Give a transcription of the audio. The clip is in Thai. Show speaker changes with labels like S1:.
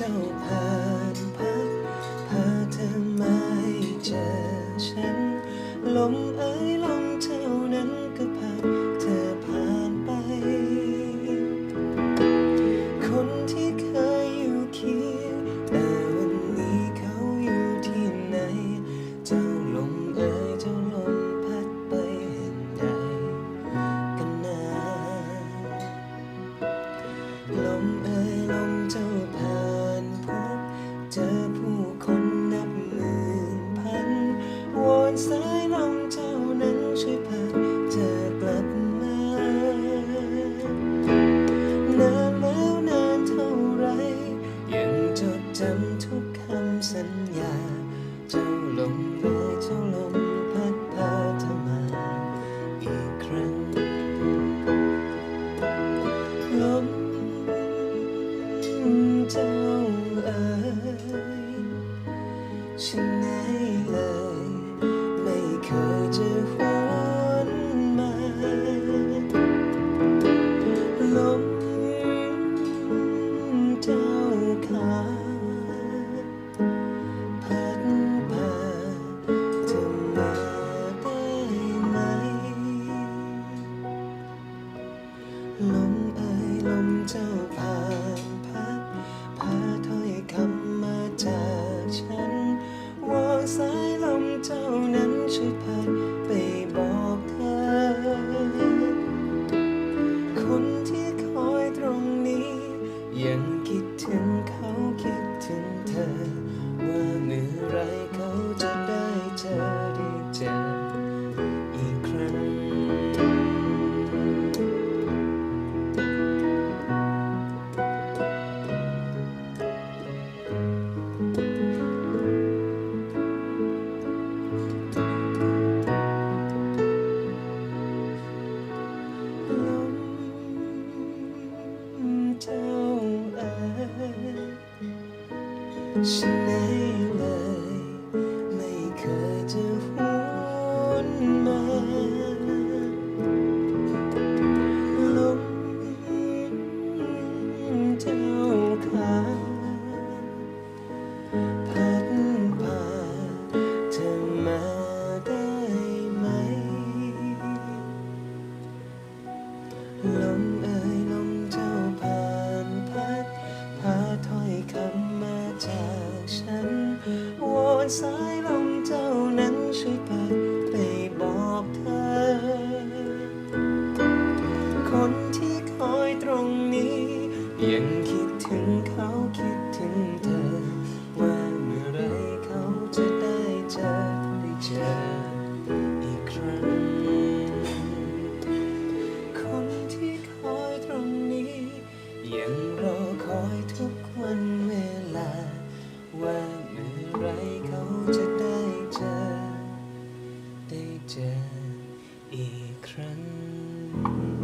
S1: จ้าผ่านพักพาเธอมาเจอฉันลมเอ สัญญา เจ้าลมเลื่อยเจ้าลมพัดพาเธอมาอีกครั้ง ลมเจ้าเอ๋ย ลมเอลมเจ้าผ่านพัดพาถ้อยคำมาจาก 是美。 สายลมเจ้านั้นช่วยเปิดไปบอกเธอ คนที่คอยตรงนี้ยัง อีกครั้ง